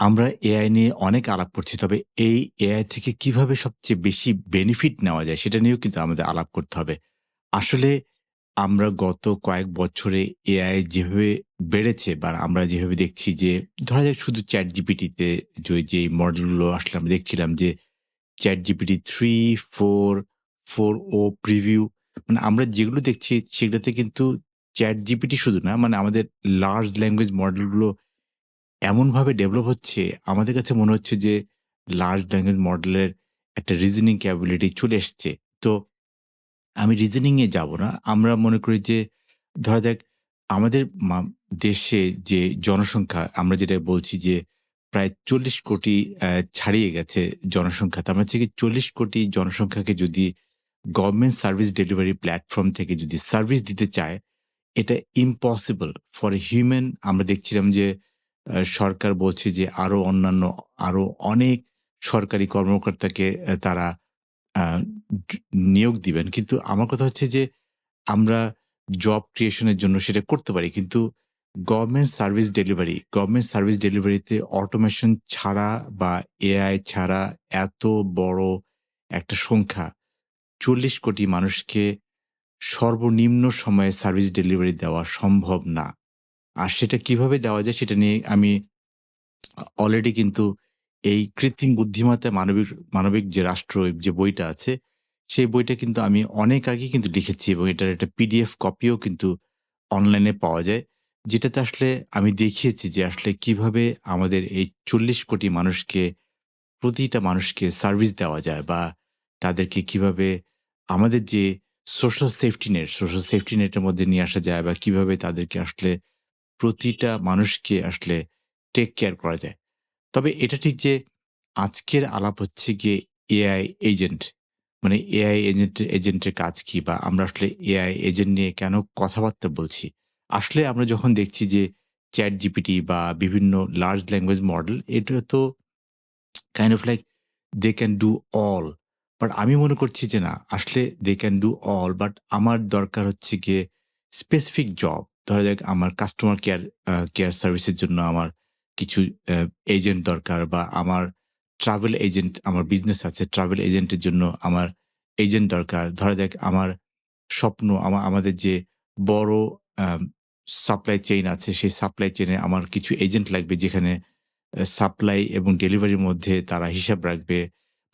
আমরা এআই নিয়ে অনেক আলাপ করছি। তবে এই এআই থেকে কীভাবে সবচেয়ে বেশি বেনিফিট নেওয়া যায় সেটা নিয়েও কিন্তু আমাদের আলাপ করতে হবে। আসলে আমরা গত কয়েক বছরে এআই যেভাবে বেড়েছে বা আমরা যেভাবে দেখছি যে, ধরা যাক শুধু চ্যাট জিপিটিতে যে মডেলগুলো আসলে আমরা দেখছিলাম যে ChatGPT three, four four o preview মানে আমরা যেগুলো দেখছি সেগুলোতে কিন্তু চ্যাট জিপিটি শুধু না মানে আমাদের লার্জ ল্যাঙ্গুয়েজ মডেলগুলো এমনভাবে ডেভেলপ হচ্ছে আমাদের কাছে মনে হচ্ছে যে লার্জ ল্যাঙ্গুয়েজ মডেলের একটা রিজনিং ক্যাপাবিলিটি চলে এসছে। তো আমি রিজনিংয়ে যাব না। আমরা মনে করি যে ধরা যাক আমাদের দেশে যে জনসংখ্যা আমরা যেটা বলছি যে প্রায় ৪০ কোটি ছাড়িয়ে গেছে জনসংখ্যা। তার মানে হচ্ছে কি ৪০ কোটি জনসংখ্যাকে যদি গভর্নমেন্ট সার্ভিস ডেলিভারি প্ল্যাটফর্ম থেকে যদি সার্ভিস দিতে চায়, এটা ইম্পসিবল ফর হিউম্যান আমরা দেখছিলাম যে সরকার বলছে যে আরও অন্যান্য আরও অনেক সরকারি কর্মকর্তাকে তারা নিয়োগ দিবেন। কিন্তু আমার কথা হচ্ছে যে আমরা জব ক্রিয়েশনের জন্য সেটা করতে পারি। কিন্তু government service delivery, government service ডেলিভারিতে অটোমেশন ছাড়া বা এআই ছাড়া এত বড় একটা সংখ্যা ৪০ কোটি মানুষকে সর্বনিম্ন সময়ে সার্ভিস ডেলিভারি দেওয়া সম্ভব না। আর সেটা কীভাবে দেওয়া যায় সেটা নিয়ে আমি অলরেডি কিন্তু এই কৃত্রিম বুদ্ধিমত্তা মানবিক মানবিক যে রাষ্ট্র যে বইটা আছে, সেই বইটা কিন্তু আমি অনেক আগেই কিন্তু লিখেছি এবং এটার একটা পিডিএফ কপিও কিন্তু অনলাইনে পাওয়া যায়। যেটাতে আসলে আমি দেখিয়েছি যে আসলে কীভাবে আমাদের এই ৪০ কোটি মানুষকে প্রতিটা মানুষকে সার্ভিস দেওয়া যায় বা তাদেরকে কীভাবে আমাদের যে social safety net, social safety নেটের মধ্যে নিয়ে আসা যায় বা কীভাবে তাদেরকে আসলে প্রতিটা মানুষকে আসলে টেক কেয়ার করা যায়। তবে এটা ঠিক যে আজকের আলাপ হচ্ছে গিয়ে এআই এজেন্ট। মানে এআই এজেন্ট এজেন্টের কাজ কি? বা আমরা আসলে এআই এজেন্ট নিয়ে কেন কথাবার্তা বলছি? আসলে আমরা যখন দেখছি যে চ্যাট জিপিটি বা বিভিন্ন লার্জ ল্যাঙ্গুয়েজ মডেল এটা তো kind of like they can do all. But আমি মনে করছি যে না, আসলে they can do all but আমার দরকার হচ্ছে গিয়ে স্পেসিফিক জব। ধরা যাক আমার কাস্টমার কেয়ার কেয়ার সার্ভিসের জন্য আমার কিছু এজেন্ট দরকার বা আমার ট্রাভেল এজেন্ট আমার বিজনেস আছে। ট্রাভেল এজেন্টের জন্য আমার এজেন্ট দরকার। ধরা যাক আমার স্বপ্ন, আমা, আমাদের যে বড় সাপ্লাই চেইন আছে, সেই সাপ্লাই চেইনে আমার কিছু এজেন্ট লাগবে যেখানে সাপ্লাই এবং ডেলিভারির মধ্যে তারা হিসাব রাখবে।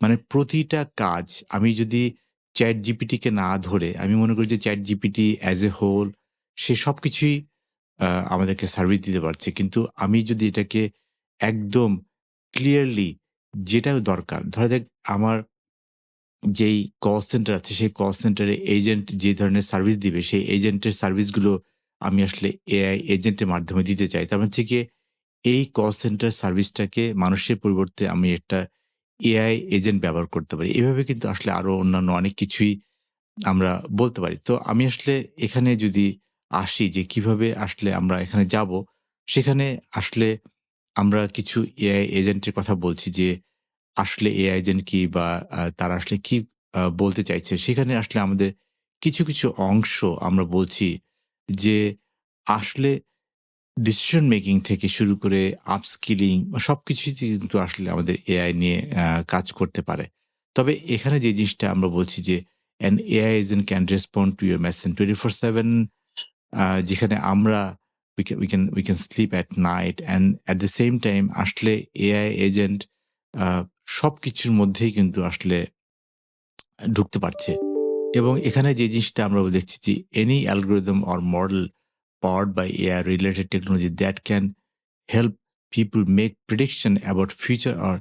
মানে প্রতিটা কাজ আমি যদি চ্যাট জিপিটিকে না ধরে, আমি মনে করি যে ChatGPT as a whole সে সব কিছুই আমাদেরকে সার্ভিস দিতে পারছে। কিন্তু আমি যদি এটাকে একদম ক্লিয়ারলি যেটা দরকার, ধরা যাক আমার যেই কল সেন্টার আছে, সেই কল সেন্টারে এজেন্ট যে ধরনের সার্ভিস দিবে, সেই এজেন্টের সার্ভিসগুলো আমি আসলে এআই এজেন্টের মাধ্যমে দিতে চাই। তার মানে হচ্ছে গিয়ে এই কল সেন্টার সার্ভিসটাকে মানুষের পরিবর্তে আমি একটা এআই এজেন্ট ব্যবহার করতে পারি। এভাবে কিন্তু আসলে আরও অন্যান্য অনেক কিছুই আমরা বলতে পারি। তো আমি আসলে এখানে যদি আসি যে কীভাবে আসলে আমরা এখানে যাব, সেখানে আসলে আমরা কিছু এআই এজেন্টের কথা বলছি যে আসলে এআই এজেন্ট কি বা তারা আসলে কি বলতে চাইছে। সেখানে আসলে আমাদের কিছু, কিছু অংশ আমরা বলছি যে আসলে ডিসিশন মেকিং থেকে শুরু করে আপস্কিলিং সব কিছুই কিন্তু আসলে আমাদের এআই নিয়ে কাজ করতে পারে। তবে এখানে যে জিনিসটা আমরা বলছি যে an AI agent can respond to your message 24/7 uh যেখানে আমরা we can sleep at night and at the same time আসলে এআই এজেন্ট সব কিছুর মধ্যেই কিন্তু আসলে ঢুকতে পারছে। এবং এখানে যে জিনিসটা আমরা দেখছি যে any algorithm or model power by AI related technology that can help people make prediction about future or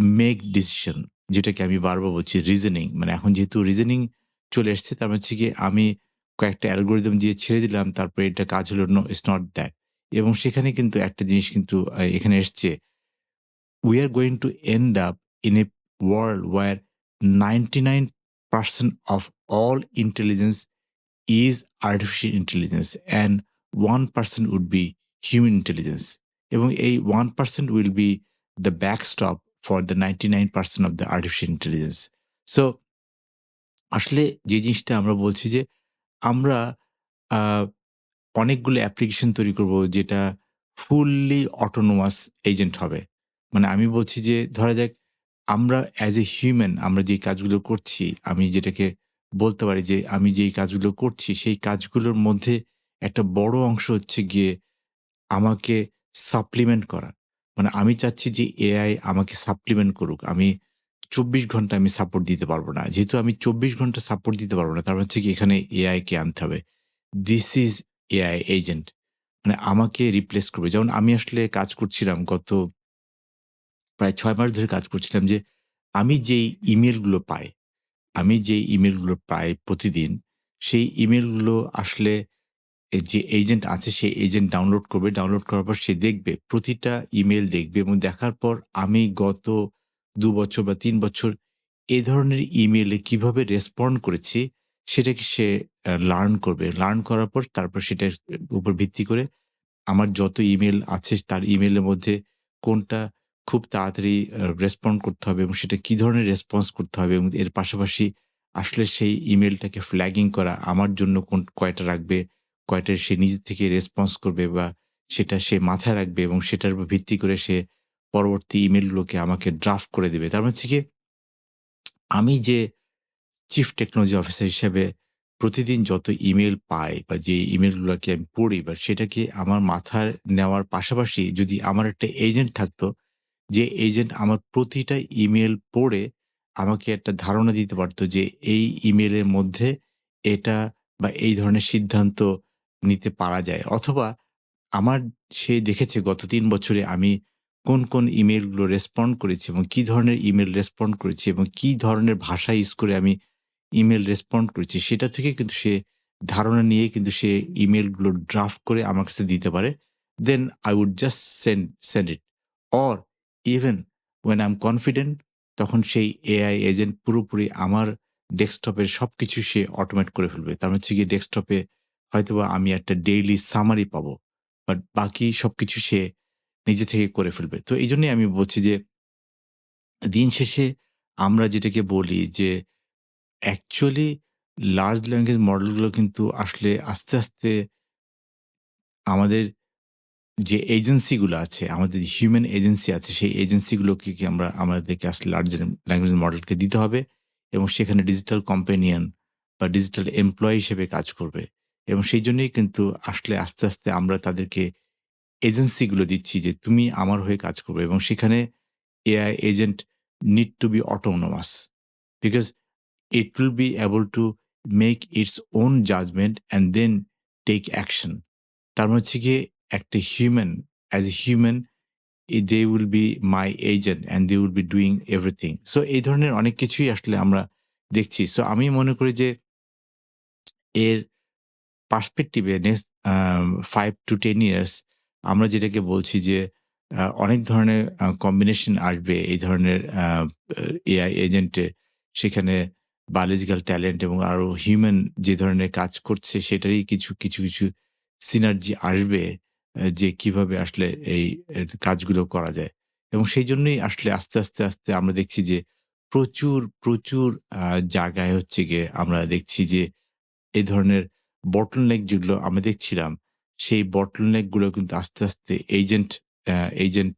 make decision যেটাকে আমি বারবার বলছি রিজনিং মানে এখন যেহেতু রিজনিং চলে এসছে, তার মানে হচ্ছে কি আমি কয়েকটা অ্যালগোরিদম দিয়ে ছেড়ে দিলাম, তারপরে এটা কাজ হলো নো ইটস নট দ্যাট এবং সেখানে কিন্তু একটা জিনিস কিন্তু এখানে এসছে we are going to end up in a world war ninety nine percent of all intelligence is artificial intelligence and one percent would be human intelligence এবং এই one percent will be the backstop for the ninety nine percent of the artificial intelligence so আসলে যে জিনিসটা আমরা বলছি যে আমরা অনেকগুলো অ্যাপ্লিকেশন তৈরি করব যেটা ফুললি অটোনোমাস এজেন্ট হবে। মানে আমি বলছি যে ধরা যাক আমরা অ্যাজ এ হিউম্যান আমরা যে কাজগুলো করছি, আমি যেটাকে বলতে পারি যে আমি যেই কাজগুলো করছি সেই কাজগুলোর মধ্যে একটা বড় অংশ হচ্ছে গিয়ে আমাকে সাপ্লিমেন্ট করা। মানে আমি চাচ্ছি যে এআই আমাকে সাপ্লিমেন্ট করুক। আমি ২৪ ঘণ্টা আমি সাপোর্ট দিতে পারব না। যেহেতু আমি ২৪ ঘণ্টা সাপোর্ট দিতে পারব না, তার মানে হচ্ছে কি এখানে এআই কে আনতে হবে। This is AI agent. মানে আমাকে রিপ্লেস করবে। যেমন আমি আসলে কাজ করছিলাম গত প্রায় ছয় মাস ধরে কাজ করছিলাম যে আমি যেই ইমেলগুলো পাই, আমি যেই ইমেলগুলো পাই প্রতিদিন, সেই ইমেলগুলো আসলে যে এজেন্ট আছে সেই এজেন্ট ডাউনলোড করবে। ডাউনলোড করার পর সে দেখবে। প্রতিটা ইমেল দেখবে এবং দেখার পর আমি গত ২ বছর বা তিন বছর এ ধরনের ইমেলে কীভাবে রেসপন্ড করেছি সেটাকে সে লার্ন করবে। লার্ন করার পর তারপর সেটার উপর ভিত্তি করে আমার যত ইমেল আছে তার ইমেলের মধ্যে কোনটা খুব তাড়াতাড়ি রেসপন্ড করতে হবে এবং সেটা কী ধরনের রেসপন্স করতে হবে এবং এর পাশাপাশি আসলে সেই ইমেলটাকে ফ্ল্যাগিং করা আমার জন্য কোন কয়টা রাখবে, কয়টা সে নিজে থেকে রেসপন্স করবে বা সেটা সে মাথায় রাখবে এবং সেটার উপর ভিত্তি করে সে পরবর্তী ইমেলগুলোকে আমাকে ড্রাফট করে দেবে তার মানে হচ্ছে গিয়ে আমি যে চিফ টেকনোলজি অফিসার হিসেবে প্রতিদিন যত ইমেল পাই বা যে ইমেলগুলোকে আমি পড়ি বা সেটাকে আমার মাথায় নেওয়ার পাশাপাশি যদি আমার একটা এজেন্ট থাকতো, যে এজেন্ট আমার প্রতিটা ইমেল পড়ে আমাকে একটা ধারণা দিতে পারতো যে এই ইমেলের মধ্যে এটা বা এই ধরনের সিদ্ধান্ত নিতে পারা যায়। অথবা আমার সে দেখেছে গত তিন বছরে আমি কোন, কোন ইমেলগুলো রেসপন্ড করেছি এবং কি ধরনের ইমেল রেসপন্ড করেছি এবং কি ধরনের ভাষা ইউজ করে আমি ইমেল রেসপন্ড করেছি সেটা থেকে কিন্তু সে ধারণা নিয়ে কিন্তু সে ইমেলগুলো ড্রাফট করে আমার কাছে দিতে পারে। Then I would just send send it or even when I'm confident তখন সেই এআই এজেন্ট পুরোপুরি আমার ডেস্কটপের সব কিছু সে অটোমেট করে ফেলবে। তার হচ্ছে গিয়ে ডেস্কটপে হয়তোবা আমি একটা ডেইলি সামারি পাবো। বাট বাকি সব কিছু সে নিজে থেকে করে ফেলবে। তো এইজন্যই আমি বলছি যে দিন শেষে আমরা যেটাকে বলি যে অ্যাকচুয়ালি লার্জ ল্যাঙ্গুয়েজ মডেলগুলো কিন্তু আসলে আস্তে, আস্তে আমাদের যে এজেন্সিগুলো আছে, আমাদের হিউম্যান এজেন্সি আছে, সেই এজেন্সিগুলোকে কি আমরা আমাদেরকে আসলে লার্জ ল্যাঙ্গুয়েজ মডেলকে দিতে হবে এবং সেখানে ডিজিটাল কম্পেনিয়ন বা ডিজিটাল এমপ্লয়ি হিসেবে কাজ করবে। এবং সেইজন্যই কিন্তু আসলে আস্তে, আস্তে আমরা তাদেরকে এজেন্সিগুলো দিচ্ছি যে তুমি আমার হয়ে কাজ করবে এবং সেখানে AI agent need to be autonomous because it will be able to make its own judgement and then take action তার মানে হচ্ছে গিয়ে একটা human as a human they will be my agent and they will be doing everything so এই ধরনের অনেক কিছুই আসলে আমরা দেখছি। সো আমি মনে করি যে এর পার্সপেক্টিভে next five to ten years আমরা যেটাকে বলছি যে অনেক ধরনের কম্বিনেশন আসবে এই ধরনের এআই এজেন্টে সেখানে বায়োলজিক্যাল ট্যালেন্ট এবং আরও হিউম্যান যে ধরনের কাজ করছে সেটারই কিছু কিছু কিছু সিনার্জি আসবে যে কীভাবে আসলে এই কাজগুলো করা যায়। এবং সেই জন্যই আসলে আস্তে আস্তে আস্তে আমরা দেখছি যে, প্রচুর প্রচুর জায়গায় হচ্ছে গিয়ে আমরা দেখছি যে এই ধরনের বটল বটলনেক যেগুলো আমরা দেখছিলাম সেই বটলনেকগুলো কিন্তু আস্তে আস্তে এজেন্ট এজেন্ট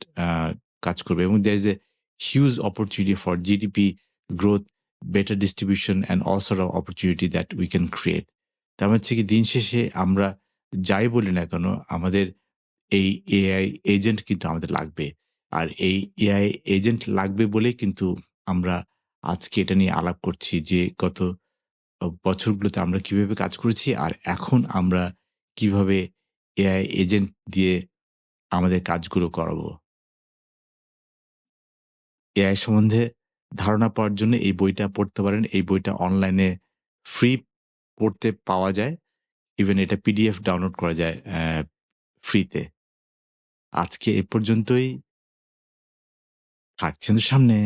কাজ করবে এবং there is a huge opportunity for GDP growth better distribution and all sort of opportunity that we can create তার মানে হচ্ছে কি, দিন শেষে আমরা যাই বলি না কেন, আমাদের এই এআই এজেন্ট কিন্তু আমাদের লাগবে। আর এই এআই এজেন্ট লাগবে বলেই কিন্তু আমরা আজকে এটা নিয়ে আলাপ করছি যে গত বছরগুলোতে আমরা কীভাবে কাজ করেছি আর এখন আমরা কীভাবে এআই এজেন্ট দিয়ে আমাদের কাজগুলো করাবো। এআই সম্বন্ধে ধারণা পাওয়ার জন্য এই বইটা পড়তে পারেন। এই বইটা অনলাইনে ফ্রি পড়তে পাওয়া যায়। ইভেন এটা পিডিএফ ডাউনলোড করা যায় ফ্রিতে। আজকে এ পর্যন্তই। থাকছেন সামনে।